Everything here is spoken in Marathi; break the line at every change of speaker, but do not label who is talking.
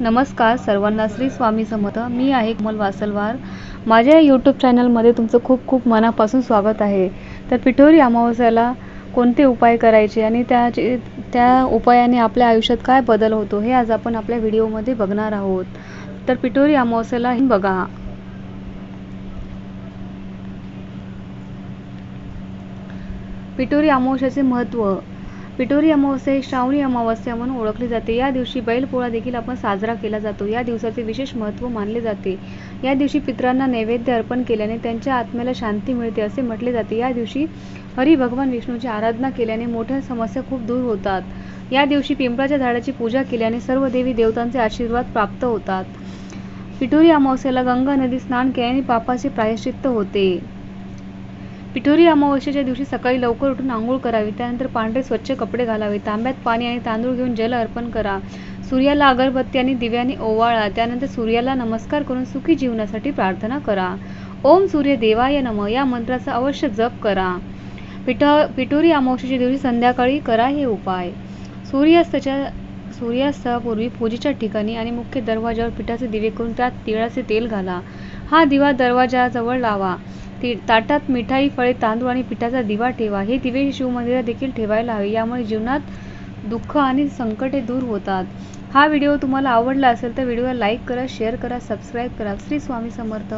नमस्कार सर्वांना श्री स्वामी समर्थ. मी आहे कमल वासलवार. माझ्या यूट्यूब चॅनलमध्ये तुमचं खूप खूप मनापासून स्वागत आहे. तर पिठोरी अमावस्याला कोणते उपाय करायचे आणि त्याचे त्या उपायाने आपल्या आयुष्यात काय बदल होतो हे आज आपण आपल्या व्हिडिओमध्ये बघणार आहोत. तर पिठोरी अमावस्याला बघा. पिठोरी अमावस्याचे महत्त्व पिठोरी अमावस्या ही श्रावणी अमावस्या म्हणून ओळखली जाते. या दिवशी बैलपोळा देखील आपण साजरा केला जातो. या दिवसाचे विशेष महत्त्व मानले जाते. या दिवशी पितरांना नैवेद्य अर्पण केल्याने त्यांच्या आत्म्याला शांती मिळते असे म्हटले जाते. या दिवशी हरी भगवान विष्णूची आराधना केल्याने मोठ्या समस्या खूप दूर होतात. या दिवशी पिंपळाच्या झाडाची पूजा केल्याने सर्व देवी देवतांचे आशीर्वाद प्राप्त होतात. पिठोरी अमावस्याला गंगा नदी स्नान केल्याने पापाचे प्रायश्चित्त होते. पिठोरी अमावस्येच्या दिवशी सकाळी लवकर उठून आंघोळ करावी. त्यानंतर पांढरे स्वच्छ कपडे घालावे. तांब्यात पाणी आणि तांदूळ घेऊन जल अर्पण करा. सूर्याला अगरबत्ती आणि दिव्याने ओवाळा. त्यानंतर सूर्याला नमस्कार करून सुखी जीवनासाठी प्रार्थना करा. ओम सूर्य देवाय नम. या मंत्राचा अवश्य जप करा. पिठ पिठोरी अमावस्येच्या दिवशी संध्याकाळी करा हे उपाय. सूर्यास्ताच्या सूर्यास्तापूर्वी पूजेच्या ठिकाणी आणि मुख्य दरवाजावर पिठाचे दिवे करून त्यात तिळाचे तेल घाला. हा दिवा दरवाजाजवळ लावा. ती ताटात मिठाई फळे तांदूळ आणि पिठाचा दिवा ठेवा. हे दिवे शिवमंदिरात देखील ठेवायला हवे. यामुळे जीवनात दुःख आणि संकटे दूर होतात. हा व्हिडिओ तुम्हाला आवडला असेल तर व्हिडिओला लाईक करा शेअर करा सबस्क्राईब करा. श्री स्वामी समर्थ.